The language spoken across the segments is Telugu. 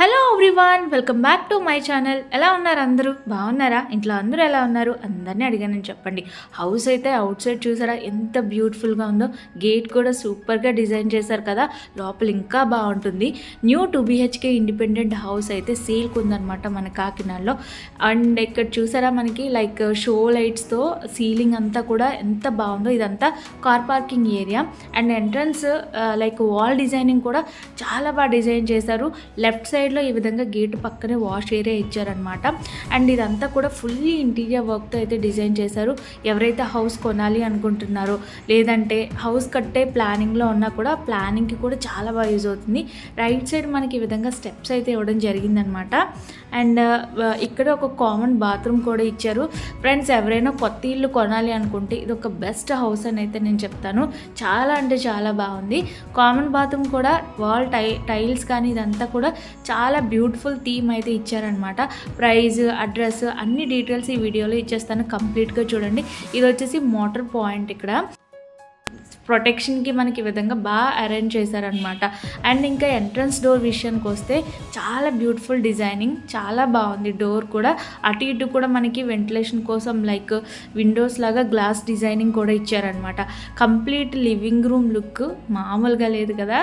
Hello everyone welcome back to my channel ఎలా ఉన్నారు అందరూ? బాగున్నారా? ఇంట్లో అందరూ ఎలా ఉన్నారు? అందరినీ అడిగానని చెప్పండి. హౌస్ అయితే అవుట్ సైడ్ చూసారా? ఎంత బ్యూటిఫుల్గా ఉందో. గేట్ కూడా సూపర్గా డిజైన్ చేశారు కదా. లోపల ఇంకా బాగుంటుంది. New two BHK independent house అయితే సేల్కి ఉందన్నమాట మన కాకినాడలో. అండ్ ఇక్కడ చూసారా మనకి? లైక్ షో లైట్స్తో సీలింగ్ అంతా కూడా ఎంత బాగుందో. ఇదంతా car parking area and entrance like wall designing కూడా చాలా బాగా డిజైన్ చేశారు. లెఫ్ట్ సైడ్ సైడ్లో ఈ విధంగా గేట్ పక్కనే వాష్ ఏరియా ఇచ్చారనమాట అండ్ ఇదంతా కూడా ఫుల్లీ ఇంటీరియర్ వర్క్తో అయితే డిజైన్ చేశారు. ఎవరైతే హౌస్ కొనాలి అనుకుంటున్నారో లేదంటే హౌస్ కట్టే ప్లానింగ్లో ఉన్నా కూడా ప్లానింగ్కి కూడా చాలా బాగా యూజ్ అవుతుంది. రైట్ సైడ్ మనకి ఈ విధంగా స్టెప్స్ అయితే ఇవ్వడం జరిగిందనమాట అండ్ ఇక్కడ ఒక కామన్ బాత్రూమ్ కూడా ఇచ్చారు. ఫ్రెండ్స్ ఎవరైనా కొత్త ఇల్లు కొనాలి అనుకుంటే ఇది ఒక బెస్ట్ హౌస్ అని అయితే నేను చెప్తాను. చాలా అంటే చాలా బాగుంది. కామన్ బాత్రూమ్ కూడా వాల్ టై టైల్స్ కానీ ఇదంతా కూడా చాలా చాలా బ్యూటిఫుల్ థీమ్ అయితే ఇచ్చారనమాట ప్రైజ్ అడ్రస్ అన్ని డీటెయిల్స్ ఈ వీడియోలో ఇచ్చేస్తాను. కంప్లీట్గా చూడండి. ఇది వచ్చేసి మోటార్ పాయింట్ ఇక్కడ. ప్రొటెక్షన్కి మనకి ఈ విధంగా బాగా అరేంజ్ చేశారనమాట అండ్ ఇంకా ఎంట్రన్స్ డోర్ విషయానికి వస్తే చాలా బ్యూటిఫుల్ డిజైనింగ్ చాలా బాగుంది డోర్ కూడా. అటు ఇటు కూడా మనకి వెంటిలేషన్ కోసం లైక్ విండోస్ లాగా గ్లాస్ డిజైనింగ్ కూడా ఇచ్చారనమాట కంప్లీట్ లివింగ్ రూమ్ లుక్ మామూలుగా లేదు కదా.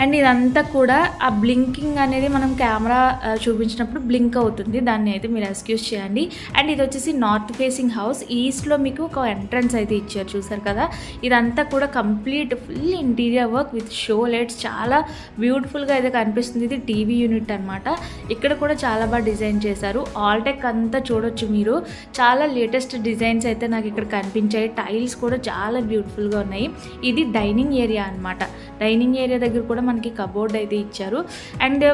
అండ్ ఇదంతా కూడా ఆ బ్లింకింగ్ అనేది మనం కెమెరా చూపించినప్పుడు బ్లింక్ అవుతుంది. దాన్ని అయితే మీరు ఎక్స్క్యూజ్ చేయండి. అండ్ ఇది వచ్చేసి నార్త్ ఫేసింగ్ హౌస్. ఈస్ట్లో మీకు ఒక ఎంట్రన్స్ అయితే ఇచ్చారు. చూసారు కదా? ఇదంతా కూడా complete full interior work with show lights చాలా బ్యూటిఫుల్గా అయితే కనిపిస్తుంది. ఇది టీవీ యూనిట్ అనమాట ఇక్కడ కూడా చాలా బాగా డిజైన్ చేశారు. ఆల్టెక్ అంతా చూడొచ్చు మీరు. చాలా లేటెస్ట్ డిజైన్స్ అయితే నాకు ఇక్కడ కనిపించాయి. టైల్స్ కూడా చాలా బ్యూటిఫుల్గా ఉన్నాయి. ఇది డైనింగ్ ఏరియా అన్నమాట. డైనింగ్ ఏరియా దగ్గర కూడా మనకి కబోర్డ్ అయితే ఇచ్చారు. అండ్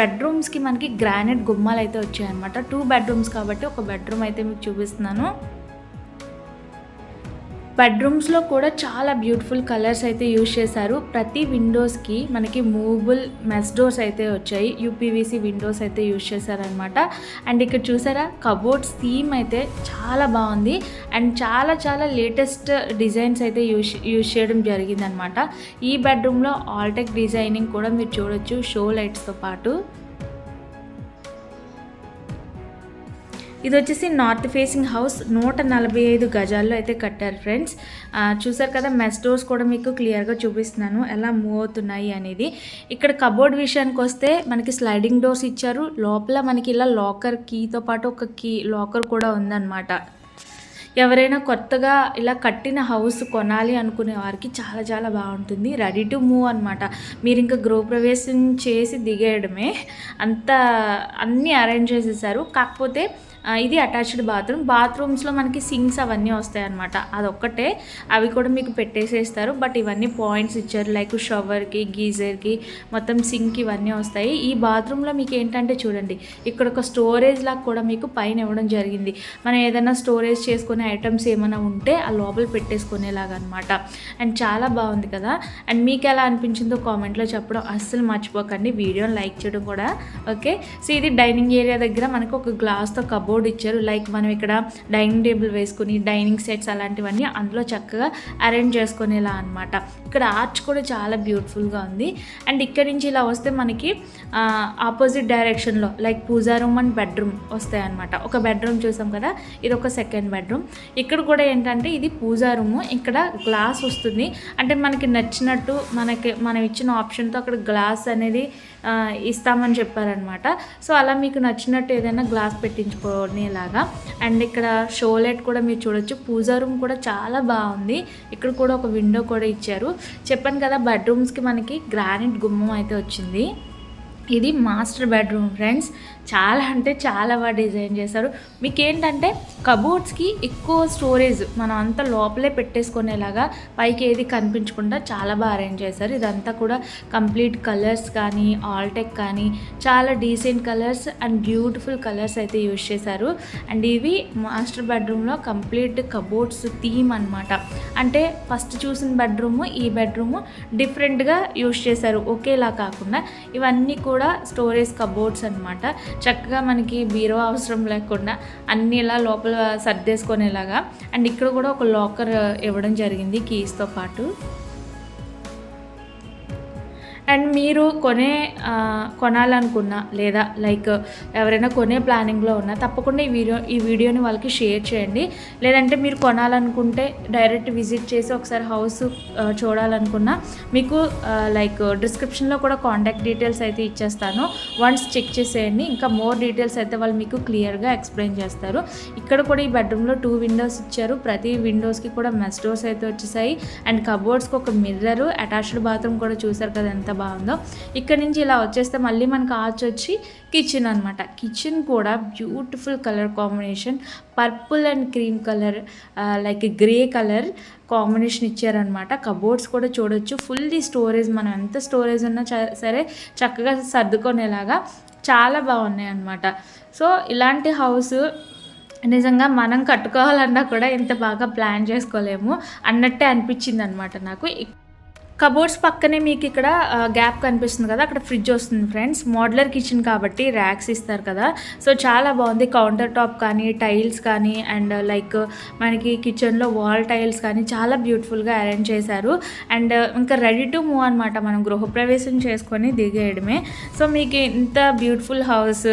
బెడ్రూమ్స్కి uh, uh, మనకి గ్రానైట్ గుమ్మాలు అయితే వచ్చాయన్నమాట. టూ బెడ్రూమ్స్ కాబట్టి ఒక బెడ్రూమ్ అయితే మీకు చూపిస్తున్నాను. బెడ్రూమ్స్లో కూడా చాలా బ్యూటిఫుల్ కలర్స్ అయితే యూజ్ చేశారు. ప్రతి విండోస్కి మనకి మూవబుల్ మెస్ డోర్స్ అయితే వచ్చాయి. యూపీవీసీ విండోస్ అయితే యూజ్ చేశారనమాట అండ్ ఇక్కడ చూసారా కబోర్డ్స్ థీమ్ అయితే చాలా బాగుంది. అండ్ చాలా చాలా లేటెస్ట్ డిజైన్స్ అయితే యూజ్ యూజ్ చేయడం జరిగిందనమాట ఈ బెడ్రూమ్లో ఆల్టెక్ డిజైనింగ్ కూడా మీరు చూడొచ్చు షో లైట్స్తో పాటు. ఇది వచ్చేసి నార్త్ ఫేసింగ్ హౌస్ నూట నలభై ఐదు గజాల్లో అయితే కట్టారు ఫ్రెండ్స్. ఆ, చూసారు కదా మెస్ డోర్స్ కూడా మీకు క్లియర్గా చూపిస్తున్నాను ఎలా మూవ్ అవుతున్నాయి అనేది. ఇక్కడ కబోర్డ్ విషయానికి వస్తే మనకి స్లైడింగ్ డోర్స్ ఇచ్చారు. లోపల మనకి ఇలా లాకర్ కీతో పాటు ఒక కీ లాకర్ కూడా ఉందన్నమాట. ఎవరైనా కొత్తగా ఇలా కట్టిన హౌస్ కొనాలి అనుకునే వారికి చాలా చాలా బాగుంటుంది. రెడీ టు మూవ్ అనమాట మీరు ఇంకా గృహప్రవేశం చేసి దిగేయడమే. అంత అన్నీ అరేంజ్ చేసేసారు. కాకపోతే ఇది అటాచ్డ్ బాత్రూమ్. బాత్రూమ్స్లో మనకి సింక్స్ అవన్నీ వస్తాయి అనమాట అదొక్కటే. అవి కూడా మీకు పెట్టేసేస్తారు. బట్ ఇవన్నీ పాయింట్స్ ఇచ్చారు. లైక్ షవర్కి గీజర్కి మొత్తం సింక్ ఇవన్నీ వస్తాయి. ఈ బాత్రూంలో మీకు ఏంటంటే చూడండి ఇక్కడ ఒక స్టోరేజ్ లాగా కూడా మీకు పైన ఇవ్వడం జరిగింది. మనం ఏదైనా స్టోరేజ్ చేసుకునే ఐటమ్స్ ఏమైనా ఉంటే ఆ లోపల పెట్టేసుకునేలాగా అనమాట అండ్ చాలా బాగుంది కదా. అండ్ మీకు ఎలా అనిపించిందో కామెంట్లో చెప్పడం అస్సలు మర్చిపోకండి. వీడియోని లైక్ చేయడం కూడా ఓకే? సో ఇది డైనింగ్ ఏరియా దగ్గర మనకు ఒక గ్లాస్తో కబోర్డ్ ఇచ్చారు. లైక్ మనం ఇక్కడ డైనింగ్ టేబుల్ వేసుకుని డైనింగ్ సెట్స్ అలాంటివన్నీ అందులో చక్కగా అరేంజ్ చేసుకునేలా అనమాట ఇక్కడ ఆర్చ్ కూడా చాలా బ్యూటిఫుల్గా ఉంది. అండ్ ఇక్కడి నుంచి ఇలా వస్తే మనకి ఆపోజిట్ డైరెక్షన్లో like pooja room and bedroom వస్తాయి అనమాట ఒక బెడ్రూమ్ చూసాం కదా ఇది ఒక సెకండ్ బెడ్రూమ్ ఇక్కడ కూడా ఏంటంటే ఇది పూజా రూమ్ ఇక్కడ గ్లాస్ వస్తుంది. అంటే మనకి నచ్చినట్టు మనకి మనం ఇచ్చిన ఆప్షన్తో అక్కడ గ్లాస్ అనేది ఇస్తామని చెప్పారనమాట సో అలా మీకు నచ్చినట్టు ఏదైనా గ్లాస్ పెట్టించుకో లాగా అండ్ ఇక్కడ షోలెట్ కూడా మీరు చూడొచ్చు. పూజా రూమ్ కూడా చాలా బాగుంది. ఇక్కడ కూడా ఒక విండో కూడా ఇచ్చారు. చెప్పాను కదా బెడ్రూమ్స్కి మనకి గ్రానైట్ గుమ్మం అయితే వచ్చింది. ఇది మాస్టర్ బెడ్రూమ్ ఫ్రెండ్స్. చాలా అంటే చాలా బాగా డిజైన్ చేశారు. మీకు ఏంటంటే కబోర్డ్స్కి ఎక్కువ స్టోరేజ్ మనం అంతా లోపలే పెట్టేసుకునేలాగా పైకి ఏది కనిపించకుండా చాలా బాగా అరేంజ్ చేశారు. ఇదంతా కూడా కంప్లీట్ కలర్స్ కానీ ఆల్టెక్ కానీ చాలా decent colours and beautiful colours అయితే యూజ్ చేశారు. అండ్ ఇవి మాస్టర్ బెడ్రూమ్లో కంప్లీట్ కబోర్డ్స్ థీమ్ అనమాట అంటే ఫస్ట్ చూసిన బెడ్రూమ్ ఈ బెడ్రూమ్ డిఫరెంట్గా యూజ్ చేశారు. ఒకేలా కాకుండా ఇవన్నీ కూడా కూడా స్టోరేజ్ కబోర్డ్స్ అనమాట చక్కగా మనకి బీరో అవసరం లేకుండా అన్ని ఇలా లోపల సర్దేసుకునేలాగా. అండ్ ఇక్కడ కూడా ఒక లాకర్ ఇవ్వడం జరిగింది కీస్తో పాటు. అండ్ మీరు కొనే కొనాలనుకున్న కొనాలనుకున్నా లేదా లైక్ ఎవరైనా కొనే ప్లానింగ్లో ఉన్నా తప్పకుండా ఈ వీడియో ఈ వీడియోని వాళ్ళకి షేర్ చేయండి. లేదంటే మీరు కొనాలనుకుంటే డైరెక్ట్ విజిట్ చేసి ఒకసారి హౌస్ చూడాలనుకున్నా మీకు లైక్ డిస్క్రిప్షన్లో కూడా కాంటాక్ట్ డీటెయిల్స్ అయితే ఇచ్చేస్తాను. వన్స్ చెక్ చేసేయండి. ఇంకా మోర్ డీటెయిల్స్ అయితే వాళ్ళు మీకు క్లియర్గా ఎక్స్ప్లెయిన్ చేస్తారు. ఇక్కడ కూడా ఈ బెడ్రూమ్లో టూ విండోస్ ఇచ్చారు. ప్రతి విండోస్కి కూడా మెస్ డోర్స్ అయితే వచ్చేసాయి. అండ్ కబోర్డ్స్కి ఒక మిర్రర్ అటాచ్డ్ బాత్రూమ్ కూడా చూసారు కదా ఎంత బాగుందో. ఇక్కడ నుంచి ఇలా వచ్చేస్తే మళ్ళీ మనకు ఆర్చ్ వచ్చి కిచెన్ అనమాట కిచెన్ కూడా beautiful colour combination purple and cream colour like grey colour combination ఇచ్చారనమాట కబోర్డ్స్ కూడా చూడొచ్చు. ఫుల్లీ స్టోరేజ్ మనం ఎంత స్టోరేజ్ ఉన్నా సరే చక్కగా సర్దుకునేలాగా చాలా బాగున్నాయి అనమాట సో ఇలాంటి హౌస్ నిజంగా మనం కట్టుకోవాలన్నా కూడా ఇంత బాగా ప్లాన్ చేసుకోలేము అన్నట్టే అనిపించింది అనమాట నాకు. కబోర్డ్స్ పక్కనే మీకు ఇక్కడ గ్యాప్ కనిపిస్తుంది కదా అక్కడ ఫ్రిడ్జ్ వస్తుంది ఫ్రెండ్స్. మోడ్లర్ కిచెన్ కాబట్టి ర్యాక్స్ ఇస్తారు కదా. సో చాలా బాగుంది. కౌంటర్ టాప్ కానీ టైల్స్ కానీ అండ్ లైక్ మనకి కిచెన్లో వాల్ టైల్స్ కానీ చాలా బ్యూటిఫుల్గా అరేంజ్ చేశారు. అండ్ ఇంకా రెడీ టు మూవ్ అనమాట మనం గృహప్రవేశం చేసుకొని దిగేయడమే. సో మీకు ఇంత బ్యూటిఫుల్ హౌస్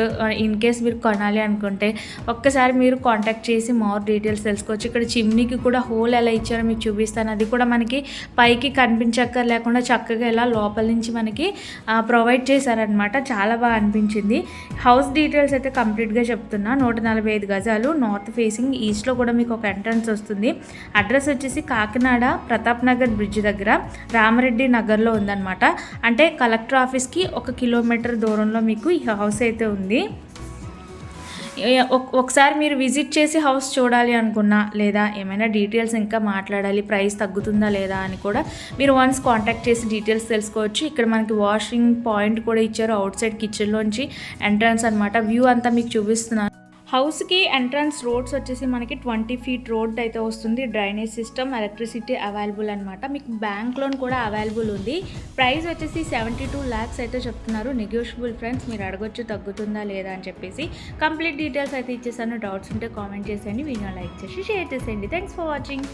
ఇన్ కేస్ మీరు కొనాలి అనుకుంటే ఒక్కసారి మీరు కాంటాక్ట్ చేసి మోర్ డీటెయిల్స్ తెలుసుకోవచ్చు. ఇక్కడ చిమ్నీకి కూడా హోల్ ఎలా ఇచ్చారో మీకు చూపిస్తాను. అది కూడా మనకి పైకి కనిపించక్క లేకుండా చక్కగా ఇలా లోపల నుంచి మనకి ప్రొవైడ్ చేశారనమాట చాలా బాగా అనిపించింది. హౌస్ డీటెయిల్స్ అయితే కంప్లీట్గా చెప్తున్నా. నూట నలభై ఐదు గజాలు. నార్త్ ఫేసింగ్ ఈస్ట్లో కూడా మీకు ఒక ఎంట్రన్స్ వస్తుంది. అడ్రస్ వచ్చేసి కాకినాడ ప్రతాప్ నగర్ బ్రిడ్జ్ దగ్గర. రామరెడ్డి నగర్లో ఉందన్నమాట. అంటే కలెక్టర్ ఆఫీస్కి ఒక కిలోమీటర్ దూరంలో మీకు ఈ హౌస్ అయితే ఉంది. ఒకసారి మీరు విజిట్ చేసి హౌస్ చూడాలి అనుకున్నా లేదా ఏమైనా డీటెయిల్స్ ఇంకా మాట్లాడాలి ప్రైస్ తగ్గుతుందా లేదా అని కూడా మీరు వన్స్ కాంటాక్ట్ చేసి డీటెయిల్స్ తెలుసుకోవచ్చు. ఇక్కడ మనకి వాషింగ్ పాయింట్ కూడా ఇచ్చారు అవుట్ సైడ్ కిచెన్లోంచి ఎంట్రన్స్ అనమాట వ్యూ అంతా మీకు చూపిస్తున్నాను. హౌస్కి ఎంట్రన్స్ రోడ్స్ వచ్చేసి మనకి ట్వంటీ ఫీట్ రోడ్ అయితే వస్తుంది. డ్రైనేజ్ సిస్టమ్ ఎలక్ట్రిసిటీ అవైలబుల్ అనమాట మీకు బ్యాంక్ లోన్ కూడా అవైలబుల్ ఉంది. ప్రైస్ వచ్చేసి సెవెంటీ టూ ల్యాక్స్ అయితే చెప్తున్నారు. నెగోషియబుల్ ఫ్రెండ్స్ మీరు అడగొచ్చు తగ్గుతుందా లేదా అని చెప్పేసి కంప్లీట్ డీటెయిల్స్ అయితే ఇచ్చేసాను. డౌట్స్ ఉంటే కామెంట్ చేసేయండి. వీడియో లైక్ చేసి షేర్ చేసేయండి. Thanks for watching